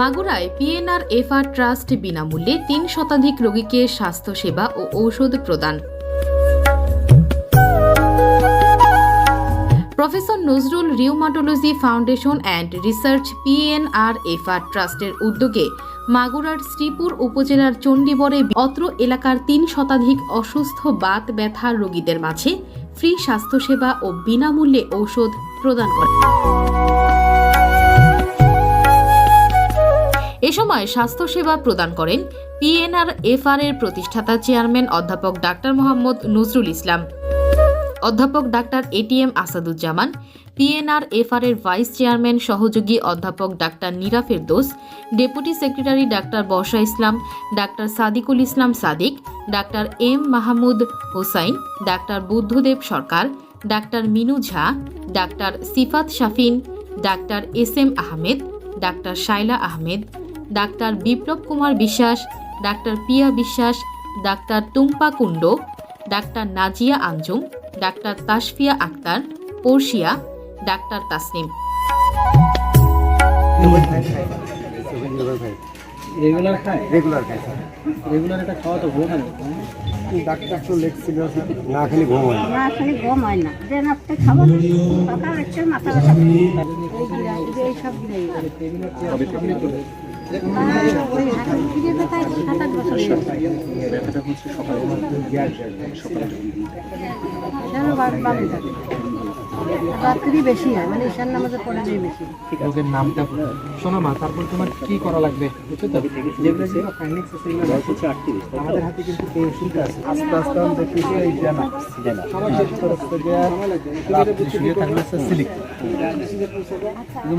মাগুরায় PNR FR trust বিনামূল্যে তিন শতাধিক রোগীকে স্বাস্থ্যসেবা ও ঔষধ প্রদান। Professor Nazrul rheumatology foundation and research PNR FR ট্রাস্টের উদ্যোগে মাগুরার শ্রীপুর উপজেলার চণ্ডীবরে অত্র এলাকার তিন শতাধিক অসুস্থ বাত ব্যথার রোগীদের মাঝে ফ্রি স্বাস্থ্যসেবা ও বিনামূল্যে ঔষধ প্রদান করে। সময় স্বাস্থ্যসেবা প্রদান করেন পিএনআর এফআর এর প্রতিষ্ঠাতা চেয়ারম্যান অধ্যাপক ডাক্তার মোহাম্মদ নজরুল ইসলাম। অধ্যাপক doctor ATM Asaduzzaman, PNR FR এর ভাইস চেয়ারম্যান সহযোগী অধ্যাপক doctor Nira Ferdous, deputy secretary doctor Barsha Islam, doctor Sadikul Islam Sadik, doctor M Mahmud Hossain, doctor Buddhadeb Sarkar, doctor Minu Jha, doctor Sifat Shafin, doctor S M Ahmed, doctor Shaila Ahmed doctor Biplob Kumar Biswas doctor Pia Biswas doctor Tumpa Kundu doctor Nazia Anjum doctor Tasfia Akter Porshia doctor Tasnim. Regular খায়? Regular খাই sir regular এটা খাওয়া তো ভুল না? Doctor তো লেখছিল sir না খালি ঘুম হয় না। খালি হয় যে রাত্রে মাথা মাথা ব্যথা এইসব গুলাই। আর হয়ে। রাত্রি বেশি হয় মানে ঈশান নামাজের পরে যে বেশি। রোগের নামটা শোনো মা তারপর তোমার কি করা লাগবে? বুঝছ তো? যেগুলো আমাদের হাতে কিন্তু এই ওষুধটা আছে আস্তে আস্তে আমি দেখি যে এই জানা। আমার রাত্রি শুয়ে থাকলে স্যার সিলিক।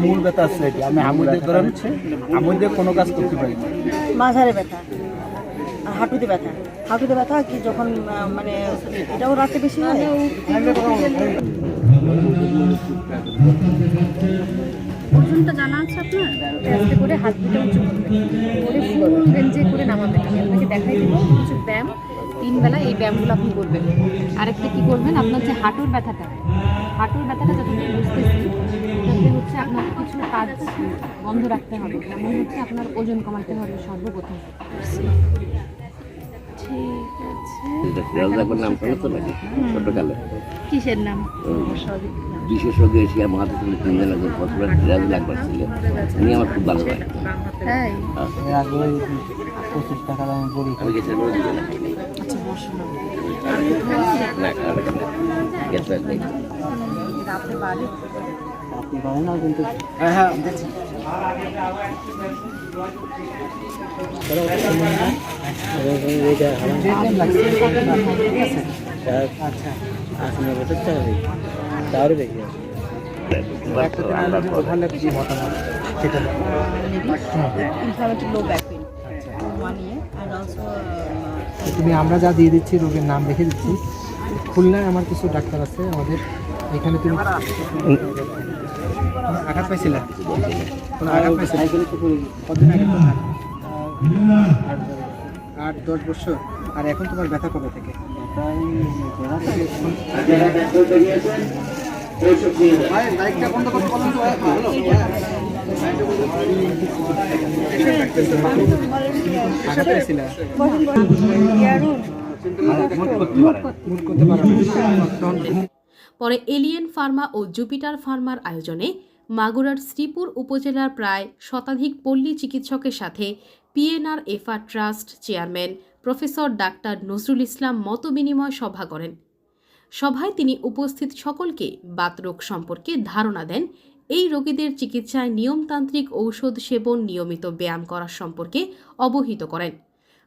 মূল ব্যথা আছে এটি। আমি আমুদে ধরেন আমুদে কোনো কাজ করতে পারি না। মাঝারে ব্যথা আর হাঁটুতে ব্যথা। হাঁটুতে ব্যথা কি যখন মানে এটাও রাতে বেশি হয়? ওজনটা জানা আছে আপনার? আস্তে করে হাত দুটো উঁচু করে ফুল রেঞ্জে করে নামাবেন। আমি আপনাকে দেখাই দিব কিছু ব্যায়াম। তিন বেলা এই ব্যায়ামগুলো আপনি করবেন। আরেকটা কি করবেন? আপনার যে হাঁটুর ব্যথাটা। হাঁটুর ব্যথাটা যতটুকু বুঝতেছি তাতে হচ্ছে আপনার কিছু কাজ বন্ধ রাখতে হবে। যেমন হচ্ছে আপনার ওজন কমাতে হবে সর্বপ্রথম। ঠিক আছে। ফিরাজ একবার নাম শোনা তো নাকি? ছোটকালে? কিসের নাম? বিশেষজ্ঞ এসে আমার হাতে তুলে তিন দিন আগে ফসলের ফিরাজ লাগবার ছিল। উনি আমার খুব ভালো লাগে তাই? আগে পঁচিশ টাকা দামে বড়ি আমি গেছি আচ্ছা গেছে বাড়ি আপনি না কিন্তু? হ্যাঁ হ্যাঁ তুমি আমরা যা দিয়ে দিচ্ছি, রোগের নাম লিখে দিচ্ছি। খুলনায় আমার কিছু ডাক্তার আছে, আমাদের এখানে তুমি আঘাত পাইছিলে? কোনো আঘাত পাইছিলে? কতদিন আগে আট আট দশ বছর। আর এখন তোমার ব্যথা কবে থেকে? করতে পরে এলিয়েন ফার্মা ও জুপিটার ফার্মার আয়োজনে মাগুরার শ্রীপুর উপজেলার প্রায় শতাধিক পল্লী চিকিৎসকের সাথে PNR FR trust chairman professor doctor Nazrul Islam মতবিনিময় সভা করেন। সভায় তিনি উপস্থিত সকলকে বাতরোগ সম্পর্কে ধারণা দেন। এই রোগীদের চিকিৎসায় নিয়মতান্ত্রিক ঔষধ সেবন নিয়মিত ব্যায়াম করা সম্পর্কে অবহিত করেন।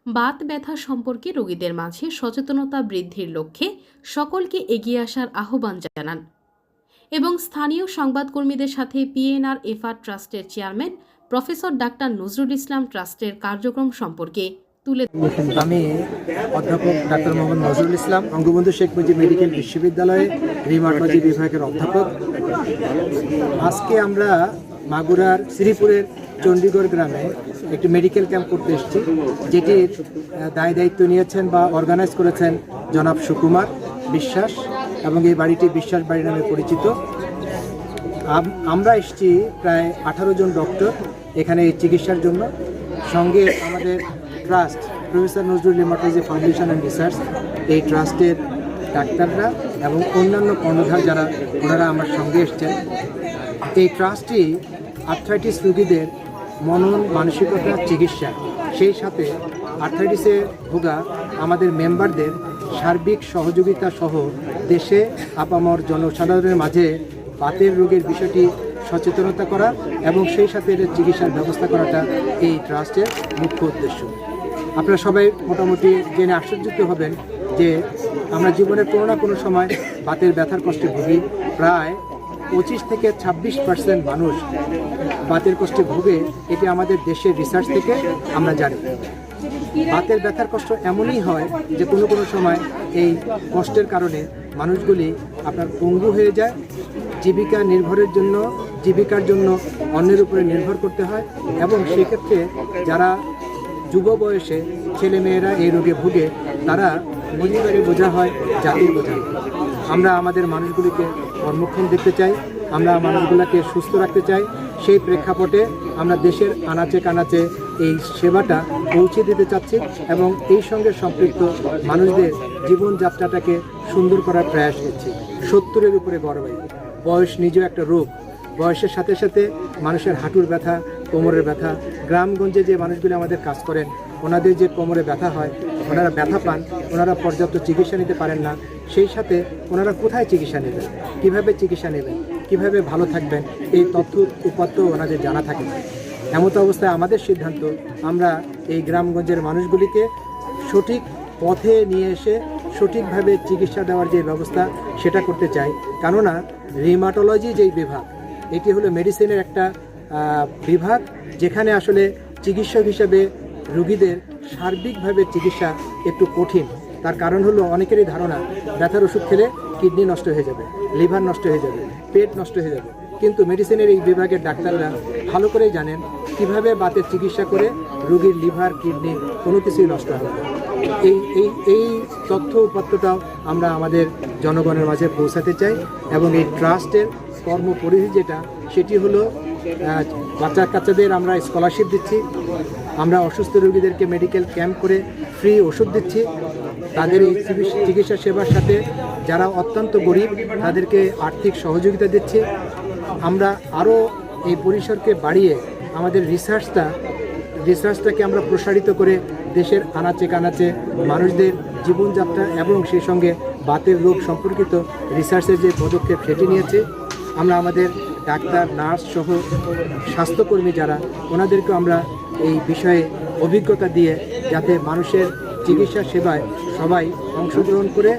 বাত ব্যথা সম্পর্কে রোগীদের মাঝে সচেতনতা বৃদ্ধির লক্ষ্যে সকলকে এগিয়ে আসার আহ্বান জানান। এবং স্থানীয় সংবাদকর্মীদের সাথে পিএনআর এফআর ট্রাস্টের chairman professor doctor Nazrul Islam ট্রাস্টের কার্যক্রম সম্পর্কে তুলে আমি অধ্যাপক ডাক্তার মোহাম্মদ নজরুল ইসলাম, বঙ্গবন্ধু শেখ মুজিব মেডিকেল বিশ্ববিদ্যালয়ে রিমার্টলজি বিভাগের অধ্যাপক। আজকে আমরা মাগুরার শ্রীপুরের চণ্ডীগড় গ্রামে একটি মেডিকেল ক্যাম্প করতে এসেছি, যেটির দায় দায়িত্ব নিয়েছেন বা অর্গানাইজ করেছেন জনাব সুকুমার বিশ্বাস। এবং এই বাড়িটি বিশ্বাস বাড়ি নামে পরিচিত। আম- আমরা এসেছি প্রায় আঠারো জন ডক্টর এখানে চিকিৎসার জন্য। সঙ্গে আমাদের trust professor Nazrul rheumatology foundation and research এই ট্রাস্টের ডাক্তাররা এবং অন্যান্য কর্ণধার যারা, ওনারা আমার সঙ্গে এসছেন। এই ট্রাস্টটি আর্থ্রাইটিস রোগীদের মনন মানসিকতা, চিকিৎসা, সেই সাথে আর্থ্রাইটিসে ভোগা আমাদের মেম্বারদের সার্বিক সহযোগিতা সহ দেশে আপামর জনসাধারণের মাঝে বাতের রোগের বিষয়টি সচেতনতা করা এবং সেই সাথে এর চিকিৎসার ব্যবস্থা করাটা এই ট্রাস্টের মুখ্য উদ্দেশ্য। আপনারা সবাই মোটামুটি জেনে আশ্চর্যিত হবেন যে আমরা জীবনের কোনো না কোনো সময় বাতের ব্যথার কষ্টে ভুগি। প্রায় পঁচিশ থেকে ছাব্বিশ পার্সেন্ট মানুষ বাতের কষ্টে ভুগে। এটি আমাদের দেশের রিসার্চ থেকে আমরা জানি। বাতের ব্যথার কষ্ট এমনই হয় যে কোনো কোনো সময় এই কষ্টের কারণে মানুষগুলি আপনার পঙ্গু হয়ে যায়। জীবিকা নির্ভরের জন্য, জীবিকার জন্য অন্যের উপরে নির্ভর করতে হয় এবং সেক্ষেত্রে যারা যুব বয়সে ছেলে মেয়েরা এই রোগে ভুগে, তারা পরিবারে বোঝা হয়, জাতির বোঝা আমরা আমাদের মানুষগুলিকে কর্মক্ষম দেখতে চাই, আমরা মানুষগুলোকে সুস্থ রাখতে চাই। সেই প্রেক্ষাপটে আমরা দেশের আনাচে কানাচে এই সেবাটা পৌঁছে দিতে চাচ্ছি এবং এই সঙ্গে সম্পৃক্ত মানুষদের জীবনযাত্রাটাকে সুন্দর করার প্রয়াস করছি। সত্তরের উপরে ভাই বয়স নিজেও একটা রোগ। বয়সের সাথে সাথে মানুষের হাঁটুর ব্যথা, কোমরের ব্যথা, গ্রামগঞ্জে যে মানুষগুলি আমাদের কাজ করেন, ওনাদের যে কোমরে ব্যথা হয়, ওনারা ব্যথা পান, ওনারা পর্যাপ্ত চিকিৎসা নিতে পারেন না, সেই সাথে ওনারা কোথায় চিকিৎসা নেবেন? কীভাবে চিকিৎসা নেবেন? কীভাবে ভালো থাকবেন? এই তথ্য উপাত্ত ওনাদের জানা থাকে এমতো অবস্থায় আমাদের সিদ্ধান্ত, আমরা এই গ্রামগঞ্জের মানুষগুলিকে সঠিক পথে নিয়ে এসে সঠিকভাবে চিকিৎসা দেওয়ার যে ব্যবস্থা, সেটা করতে চাই। কেননা রিমাটোলজি যেই বিভাগ, এটি হলো মেডিসিনের একটা বিভাগ, যেখানে আসলে চিকিৎসক হিসাবে রুগীদের সার্বিকভাবে চিকিৎসা একটু কঠিন। তার কারণ হলো অনেকেরই ধারণা, ব্যথার ওষুধ খেলে কিডনি নষ্ট হয়ে যাবে, লিভার নষ্ট হয়ে যাবে, পেট নষ্ট হয়ে যাবে। কিন্তু মেডিসিনের এই বিভাগের ডাক্তাররা ভালো করেই জানেন কীভাবে বাতের চিকিৎসা করে রোগীর লিভার, কিডনি কোনো কিছুই নষ্ট হবে এই এই এই তথ্য উপাত্তটাও আমরা আমাদের জনগণের মাঝে পৌঁছাতে চাই এবং এই ট্রাস্টের কর্মপরিধি যেটা, সেটি হলো বাচ্চা কাচ্চাদের আমরা স্কলারশিপ দিচ্ছি, আমরা অসুস্থ রোগীদেরকে মেডিকেল ক্যাম্প করে ফ্রি ওষুধ দিচ্ছি, তাদের এই চিকিৎসা সেবার সাথে যারা অত্যন্ত গরিব, তাদেরকে আর্থিক সহযোগিতা দিচ্ছি আমরা আরও এই পরিসরকে বাড়িয়ে আমাদের রিসার্চটা রিসার্চটাকে আমরা প্রসারিত করে দেশের আনাচে কানাচে মানুষদের জীবনযাত্রা এবং সেই সঙ্গে বাতের রোগ সম্পর্কিত রিসার্চের যে পদক্ষেপ সেটি নিয়েছে, আমরা আমাদের ডাক্তার, নার্স সহ স্বাস্থ্যকর্মী যারা ওনাদেরকে আমরা এই বিষয়ে অভিজ্ঞতা দিয়ে যাতে মানুষের চিকিৎসা সেবায় সবাই অংশগ্রহণ করে